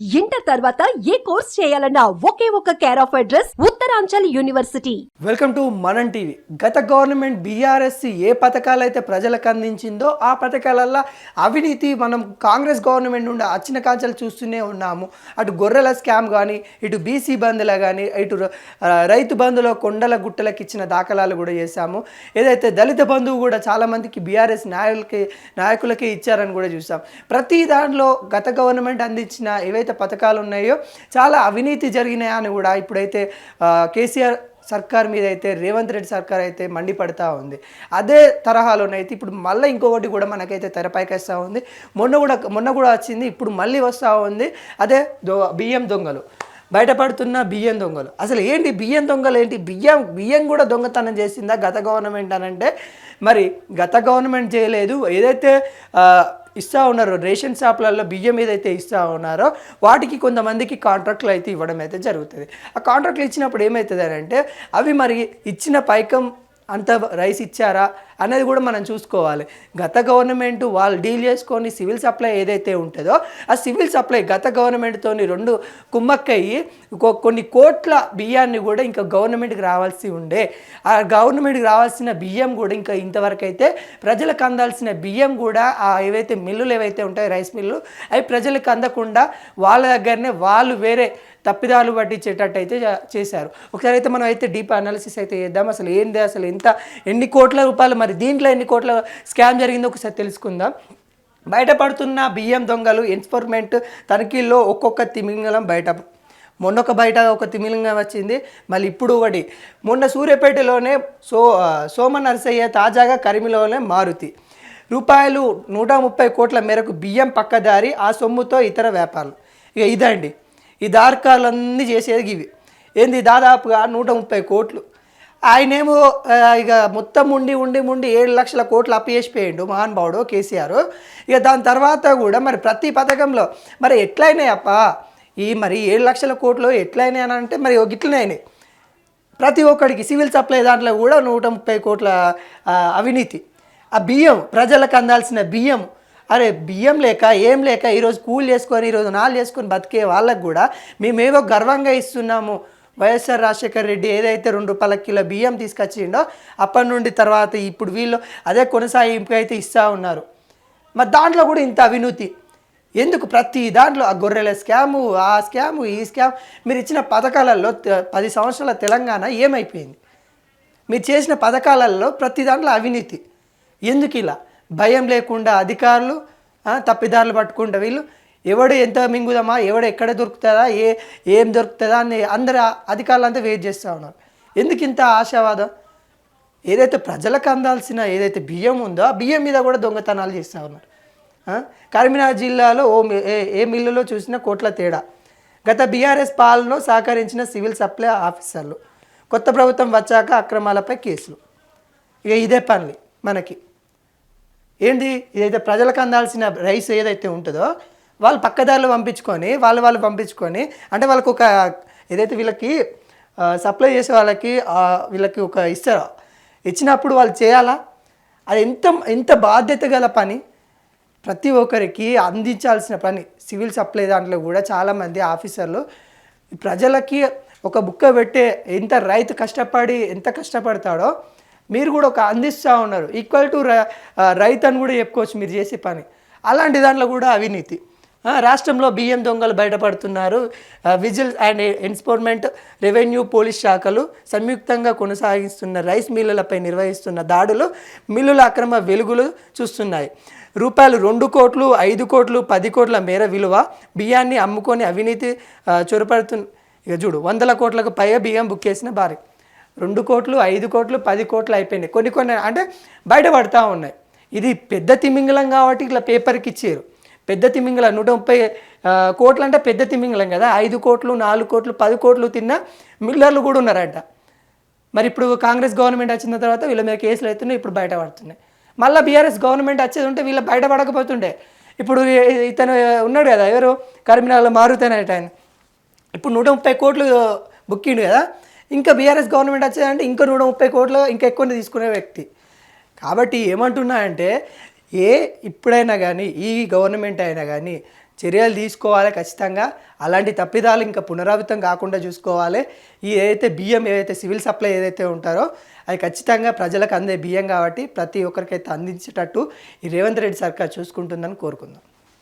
Inter తర్వాత ఏ course చేయాలన్నా ఒకే ఒక care of address Uttaranchal university. Welcome to Manam TV గత గవర్నమెంట్ బీఆర్ఎస్సి ఏ పథకాలు అయితే ప్రజలకు అందించిందో ఆ పథకాలల్లో అవినీతి మనం కాంగ్రెస్ గవర్నమెంట్ నుండి అచ్చిన కాంచెలు చూస్తూనే ఉన్నాము. అటు గొర్రెల స్కామ్ కానీ ఇటు బీసీ బంధుల కానీ ఇటు రైతు బంధులో కొండల గుట్టలకు ఇచ్చిన దాఖలాలు కూడా చేశాము. ఏదైతే దళిత బంధువు కూడా చాలామందికి బీఆర్ఎస్ నాయకులకి నాయకులకే ఇచ్చారని కూడా చూసాం ప్రతి దాంట్లో గత గవర్నమెంట్ అందించిన ఏవైతే పథకాలు ఉన్నాయో చాలా అవినీతి జరిగినాయని కూడా ఇప్పుడైతే కేసీఆర్ సర్కార్ మీద అయితే రేవంత్ రెడ్డి సర్కార్ అయితే మండిపడతా ఉంది. అదే తరహాలోనైతే ఇప్పుడు మళ్ళీ ఇంకొకటి కూడా మనకైతే తెరపైకి వస్తూ ఉంది. మొన్న కూడా మొన్న కూడా వచ్చింది ఇప్పుడు మళ్ళీ వస్తూ ఉంది. అదే దో బియ్యం దొంగలు. బయటపడుతున్న బియ్యం దొంగలు. అసలు ఏంటి బియ్యం దొంగలు ఏంటి? బియ్యం బియ్యం కూడా దొంగతనం చేసిందా గత గవర్నమెంట్ అని అంటే? మరి గత గవర్నమెంట్ చేయలేదు. ఏదైతే ఇస్తూ ఉన్నారు. రేషన్ షాపులలో బియ్యం ఏదైతే ఇస్తూ ఉన్నారో వాటికి కొంతమందికి కాంట్రాక్ట్లు అయితే ఇవ్వడం అయితే జరుగుతుంది. ఆ కాంట్రాక్ట్లు ఇచ్చినప్పుడు ఏమవుతుంది అంటే అవి మరి ఇచ్చిన పైకం అంత రైస్ ఇచ్చారా? అనేది కూడా మనం చూసుకోవాలి. గత గవర్నమెంట్ వాళ్ళు డీల్ చేసుకొని సివిల్ సప్లై ఏదైతే ఉంటుందో ఆ సివిల్ సప్లై గత గవర్నమెంట్తో రెండు కుమ్మక్కయ్యి కొన్ని కోట్ల బియ్యాన్ని కూడా ఇంకా గవర్నమెంట్కి రావాల్సి ఉండే. ఆ గవర్నమెంట్కి రావాల్సిన బియ్యం కూడా ఇంకా ఇంతవరకు అయితే ప్రజలకు అందాల్సిన బియ్యం కూడా ఆ ఏవైతే మిల్లులు ఏవైతే ఉంటాయో రైస్ మిల్లు అవి ప్రజలకు అందకుండా వాళ్ళ దగ్గరనే వాళ్ళు వేరే తప్పిదాలు పట్టించేటట్టు అయితే చేశారు. ఒకసారి అయితే మనం అయితే డీప్ అనాలిసిస్ అయితే చేద్దాం. అసలు ఏంది? అసలు ఎంత ఎన్ని కోట్ల రూపాయలు మరి దీంట్లో ఎన్ని కోట్ల స్కామ్ జరిగిందో ఒకసారి తెలుసుకుందాం. బయటపడుతున్న బియ్యం దొంగలు ఎన్ఫోర్మెంట్ తనిఖీల్లో ఒక్కొక్క తిమింగలం బయట. మొన్న ఒక బయట ఒక తిమింగలం వచ్చింది. మళ్ళీ ఇప్పుడు ఒకటి. మొన్న సూర్యాపేటలోనే సో సోమ నరసయ్య తాజాగా కరిమిలోనే మారుతి. రూపాయలు నూట ముప్పై కోట్ల మేరకు బియ్యం పక్కదారి ఆ సొమ్ముతో ఇతర వ్యాపారాలు. ఇక ఇదండి. ఈ దార్కాలన్నీ చేసేది ఇవి. ఏంది? దాదాపుగా నూట ముప్పై కోట్లు. ఆయనేమో ఇక మొత్తం ఉండి ఉండి ఉండి ఏడు లక్షల కోట్లు అప్పు చేసిపోయిండు మహానుభావుడు కేసీఆర్. ఇక దాని తర్వాత కూడా మరి ప్రతి పథకంలో మరి ఎట్లయినాయి అప్ప? ఈ మరి ఏడు లక్షల కోట్లు ఎట్లయినాయి అని అంటే మరి గిట్లనే అయినాయి. ప్రతి ఒక్కడికి సివిల్ సప్లై దాంట్లో కూడా నూట ముప్పై కోట్ల అవినీతి. ఆ బియ్యం ప్రజలకు అందాల్సిన బియ్యం. అరే బియ్యం లేక ఏం లేక ఈరోజు కూల్ చేసుకొని ఈరోజు నాలు చేసుకొని బతికే వాళ్ళకు కూడా మేమేవో గర్వంగా ఇస్తున్నాము. వైఎస్ఆర్ రాజశేఖర్ రెడ్డి ఏదైతే రెండు రూపాయల కిలో బియ్యం తీసుకొచ్చిండో అప్పటి నుండి తర్వాత ఇప్పుడు వీళ్ళు అదే కొనసాగింపు అయితే ఇస్తూ ఉన్నారు. మరి దాంట్లో కూడా ఇంత అవినీతి. ఎందుకు ప్రతి దాంట్లో ఆ గొర్రెల స్కాము ఆ స్కాము ఈ స్కామ్? మీరు ఇచ్చిన పథకాలలో పది సంవత్సరాల తెలంగాణ ఏమైపోయింది? మీరు చేసిన పథకాలలో ప్రతి దాంట్లో అవినీతి. ఎందుకు ఇలా? భయం లేకుండా అధికారులు తప్పిదారులు పట్టుకుంటే వీళ్ళు ఎవడు ఎంత మింగుదామా ఎవడు ఎక్కడ దొరుకుతుందా ఏ ఏం దొరుకుతుందా అని అందరు అధికారులు అంతా వెయిట్ చేస్తూ ఉన్నారు. ఎందుకు ఇంత ఆశావాదం? ఏదైతే ప్రజలకు అందాల్సిన ఏదైతే బియ్యం ఉందో ఆ బియ్యం మీద కూడా దొంగతనాలు చేస్తూ ఉన్నారు. కరీంనగర్ జిల్లాలో ఓ ఏ ఏ మిల్లులో చూసినా కోట్ల తేడా. గత బీఆర్ఎస్ పాలనలో సహకరించిన సివిల్ సప్లై ఆఫీసర్లు కొత్త ప్రభుత్వం వచ్చాక అక్రమాలపై కేసులు. ఇక ఇదే పనులు మనకి. ఏంటి ఇదైతే ప్రజలకు అందాల్సిన రైస్ ఏదైతే ఉంటుందో వాళ్ళు పక్కదారులు పంపించుకొని వాళ్ళు వాళ్ళు పంపించుకొని అంటే వాళ్ళకు ఒక ఏదైతే వీళ్ళకి సప్లై చేసే వాళ్ళకి వీళ్ళకి ఒక ఇస్తారు ఇచ్చినప్పుడు వాళ్ళు చేయాలా? అది ఎంత ఎంత బాధ్యత గల పని? ప్రతి ఒక్కరికి అందించాల్సిన పని. సివిల్ సప్లై దాంట్లో కూడా చాలామంది ఆఫీసర్లు ప్రజలకి ఒక బుక్క పెట్టే ఎంత రైతు కష్టపడి ఎంత కష్టపడతాడో మీరు కూడా ఒక అందిస్తూ ఉన్నారు. ఈక్వల్ టు రైతు అని కూడా చెప్పుకోవచ్చు మీరు చేసే పని. అలాంటి దాంట్లో కూడా అవినీతి. రాష్ట్రంలో బియ్యం దొంగలు బయటపడుతున్నారు. Vigilance and enforcement revenue police శాఖలు సంయుక్తంగా కొనసాగిస్తున్న రైస్ మిల్లులపై నిర్వహిస్తున్న దాడులు మిల్లుల అక్రమ వెలుగులు చూస్తున్నాయి. రూపాయలు రెండు కోట్లు ఐదు కోట్లు పది కోట్ల మేర విలువ బియ్యాన్ని అమ్ముకొని అవినీతి చొరపడుతు ఇక చూడు వందల కోట్లకు పైగా బియ్యం బుక్ చేసిన భారీ. రెండు కోట్లు ఐదు కోట్లు పది కోట్లు అయిపోయినాయి. కొన్ని కొన్ని అంటే బయటపడతా ఉన్నాయి. ఇది పెద్ద తిమింగలం కాబట్టి ఇట్లా పేపర్కి ఇచ్చారు. పెద్ద తిమింగలం నూట ముప్పై కోట్లు అంటే పెద్ద తిమింగలం కదా. ఐదు కోట్లు నాలుగు కోట్లు పది కోట్లు తిన్న మిల్లర్లు కూడా ఉన్నారట. మరి ఇప్పుడు కాంగ్రెస్ గవర్నమెంట్ వచ్చిన తర్వాత వీళ్ళ మీద కేసులు అవుతున్నాయి ఇప్పుడు బయటపడుతున్నాయి. మళ్ళీ బీఆర్ఎస్ గవర్నమెంట్ వచ్చేది ఉంటే వీళ్ళు బయటపడకపోతుండే. ఇప్పుడు ఇతను ఉన్నాడు కదా ఎవరు? కరీంనగర్లో మారుతానట ఆయన. ఇప్పుడు నూట ముప్పై కోట్లు బుక్కిండు కదా. ఇంకా బీఆర్ఎస్ గవర్నమెంట్ వచ్చేదంటే ఇంకా నూట ముప్పై కోట్లు ఇంకా ఎక్కువ తీసుకునే వ్యక్తి. కాబట్టి ఏమంటున్నా అంటే ఏ ఇప్పుడైనా కానీ ఈ గవర్నమెంట్ అయినా కానీ చర్యలు తీసుకోవాలి ఖచ్చితంగా. అలాంటి తప్పిదాలు ఇంకా పునరావృతం కాకుండా చూసుకోవాలి. ఈ ఏదైతే బియ్యం ఏదైతే సివిల్ సప్లై ఏదైతే ఉంటారో అది ఖచ్చితంగా ప్రజలకు అందే బియ్యం కాబట్టి ప్రతి ఒక్కరికైతే అందించేటట్టు ఈ రేవంత్ రెడ్డి సర్కార్ చూసుకుంటుందని కోరుకుందాం.